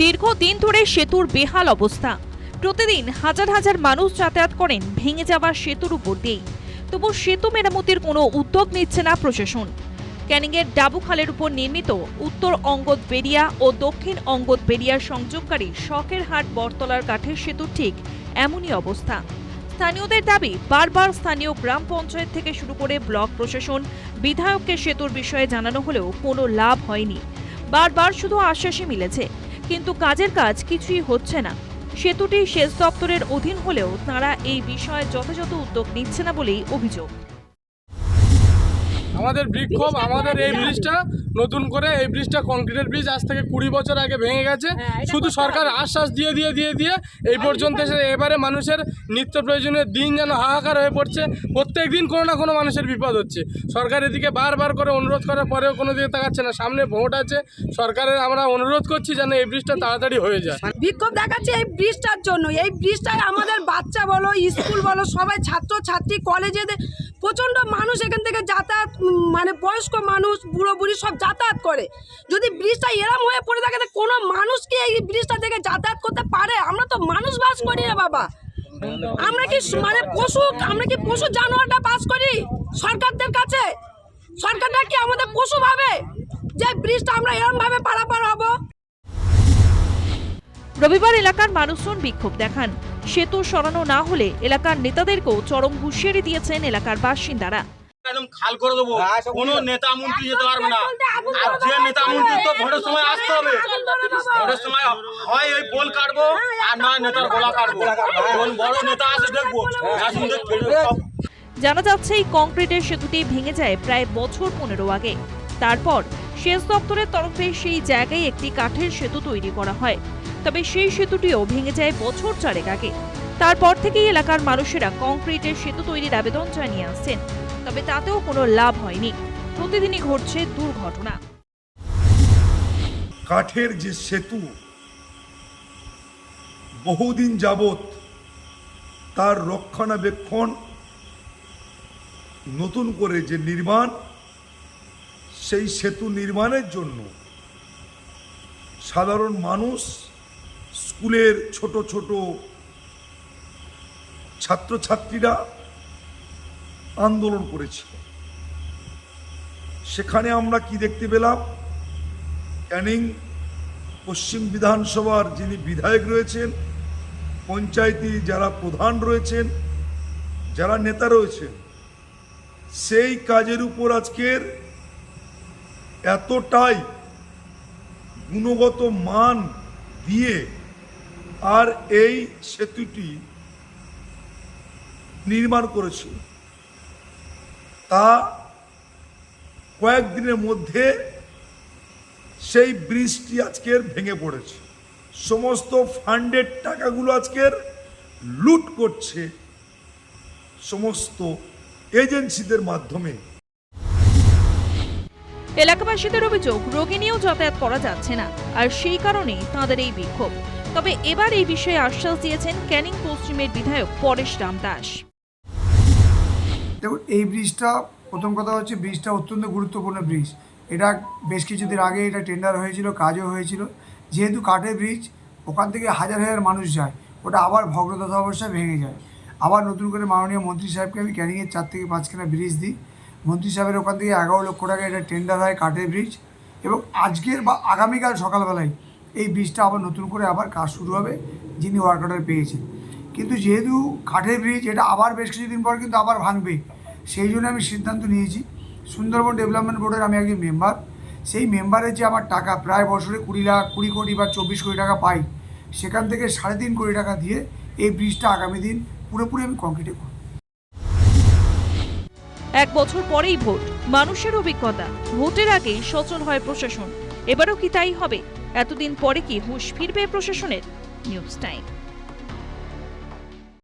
দীর্ঘদিন ধরে সেতুর বেহাল অবস্থা। প্রতিদিন হাজার হাজার মানুষ যাতায়াত করেন, ভেঙে যাওয়া সেতুর উপর দিয়েই। তবু সেতু মেরামতির কোনো উদ্যোগ নিচ্ছে না প্রশাসন। ক্যানিংয়ের ডাবুখালের উপর নির্মিত উত্তর অঙ্গদ বেরিয়া ও দক্ষিণ অঙ্গদ বেরিয়ার সংযোগকারী শখের হাট বটতলার কাঠের সেতুর ঠিক এমনই অবস্থা। স্থানীয়দের দাবি, বারবার স্থানীয় গ্রাম পঞ্চায়েত থেকে শুরু করে ব্লক প্রশাসন বিধায়ককে সেতুর বিষয়ে জানানো হলেও কোনো লাভ হয়নি। বারবার শুধু আশ্বাসই মিলেছে। কিন্তু কাজের কাজ কিছুই হচ্ছে না। সেতুটি সেচ দপ্তরের অধীন হলেও তাঁরা এই বিষয়ে যথাযথ উদ্যোগ নিচ্ছে না বলেই অভিযোগ। আমাদের বিক্ষোভ আমাদের এই ব্রিজটা নতুন করে এই ব্রিজটা কংক্রিটের ব্রিজ আজ থেকে কুড়ি বছর আগে ভেঙে গেছে। শুধু সরকার আশ্বাস দিয়ে দিয়ে দিয়ে দিয়ে এই পর্যন্ত এসে এবারে মানুষের নিত্য প্রয়োজনীয় দিন যেন হাহাকার হয়ে পড়ছে। প্রত্যেক দিন কোনো না কোনো মানুষের বিপদ হচ্ছে। সরকার এদিকে বারবার করে অনুরোধ করার পরেও কোনো দিকে তাকাচ্ছে না। সামনে ভোট আছে। সরকারের আমরা অনুরোধ করছি যেন এই ব্রিজটা তাড়াতাড়ি হয়ে যায়। বিক্ষোভ দেখাচ্ছে এই ব্রিজটার জন্য। এই ব্রিজটায় আমাদের বাচ্চা বলো স্কুল বলো সবাই ছাত্র ছাত্রী কলেজে প্রচণ্ড মানুষ এখান থেকে যাতায়াত মানে বয়স্ক মানুষ, বুড়ো বুড়ি সব যাতায়াত করে। যদি ব্রিজটা এরম হয়ে পড়ে থাকে, তো কোনো মানুষ কি এই ব্রিজটা থেকে যাতায়াত করতে পারে? আমরা তো মানুষ বাস করি রে বাবা। আমরা কি মানে পশু, আমরা কি পশু জানোয়ারটা বাস করি সরকারদের কাছে? সরকারটা কি আমাদের পশু ভাবে যে ব্রিজটা আমরা এরম ভাবে পারাপার হব? রবিবার এলাকার মানুষজন বিক্ষোভ দেখান। সেতু সরানো না হলে এলাকার নেতাদেরকেও চরম হুঁশিয়ারি দিয়েছেন এলাকার বাসিন্দারা। একদম খাল করে দেবো। কোনো নেতা মন্ত্রী যেতে পারবে না। আর যে নেতা মন্ত্রী তো ভোটের সময় আসতে হবে। ভোটের সময় হয় এই পোল কাটবো আর নয় নেতার গলা কাটবো। কোন বড় নেতা আছে দেখব আসুন দেখব সব। জানা যাচ্ছে এই কংক্রিটের সেতুটি ভেঙে যায় প্রায় বছর পনেরো আগে। তারপর সেচ দপ্তরের তরফে সেই জায়গায় একটি কাঠের সেতু তৈরি করা হয়। তবে সেই সেতুটিও ভেঙে যায় বছর চারেক আগে। তারপর থেকেই এলাকার মানুষেরা কংক্রিটের সেতু তৈরির আবেদন জানিয়ে আসছেন। তবে তাতেও কোনো লাভ হয়নি। প্রতিদিনই ঘটছে দুর্ঘটনা। কাঠের যে সেতু, বহুদিন যাবত তার রক্ষণাবেক্ষণ, নতুন করে যে নির্মাণ, সেই সেতু নির্মাণের জন্য সাধারণ মানুষ, স্কুলের ছোট ছোট ছাত্রছাত্রীরা আন্দোলন করেছিল। সেখানে আমরা কি দেখতে পেলাম? ক্যানিং পশ্চিম বিধানসভার যিনি বিধায়ক রয়েছেন, পঞ্চায়েতি যারা প্রধান রয়েছেন, যারা নেতা রয়েছেন, সেই কাজের উপর আজকের এতটাই গুণগত মান দিয়ে আর এই সেতুটি নির্মাণ করেছে তা কয়েকদিনের মধ্যে সেই ব্রিজটি আজকের ভেঙে পড়েছে। সমস্ত ফান্ডের টাকাগুলো আজকের লুট করছে সমস্ত এজেন্সিদের মাধ্যমে। এলাকাবাসীদের অভিযোগ, রোগী নিয়েও যাতায়াত করা যাচ্ছে না, আর সেই কারণেই তাঁদের এই বিক্ষোভ। তবে এবার এই বিষয়ে আশ্বাস দিয়েছেন ক্যানিং পশ্চিমের বিধায়ক পরেশ রাম দাস দেখুন, এই ব্রিজটা প্রথম কথা হচ্ছে ব্রিজটা অত্যন্ত গুরুত্বপূর্ণ ব্রিজ। এটা বেশ কিছুদিন আগে এটা টেন্ডার হয়েছিল, কাজও হয়েছিল। যেহেতু কাঠের ব্রিজ, ওখান থেকে হাজার হাজার মানুষ যায়, ওটা আবার ভগ্নদশা অবস্থায় ভেঙে যায়। আবার নতুন করে মাননীয় মন্ত্রী সাহেবকে আমি ক্যানিংয়ের চার থেকে পাঁচখানা ব্রিজ দিই। মন্ত্রী সাহেবের ওখান থেকে এগারো লক্ষ টাকা এটা টেন্ডার হয় কাঠের ব্রিজ। এবং আজকের বা আগামীকাল সকালবেলায় এই ব্রিজটা আবার নতুন করে আবার কাজ শুরু হবে, যিনি ওয়ার্ক অর্ডার পেয়েছেন। কিন্তু যেহেতু কাঠের ব্রিজ, এটা আবার বেশ কিছুদিন পর কিন্তু আবার ভাঙবে। সেই জন্য আমি সিদ্ধান্ত নিয়েছি। সুন্দরবন ডেভেলপমেন্ট বোর্ডের আমি একজন মেম্বার সেই মেম্বারের যে আমার টাকা প্রায় বছরে কুড়ি লাখ, কুড়ি কোটি বা চব্বিশ কোটি টাকা পাই, সেখান থেকে সাড়ে তিন কোটি টাকা দিয়ে এই ব্রিজটা আগামী দিন পুরোপুরি আমি কমপ্লিটে করব। এক বছর পরেই ভোট, মানুষের অভিজ্ঞতা, ভোটের আগেই সচল হয় প্রশাসন। এবারও কি তাই হবে? এতদিন পরে কি হুঁশ ফিরবে প্রশাসনের? News time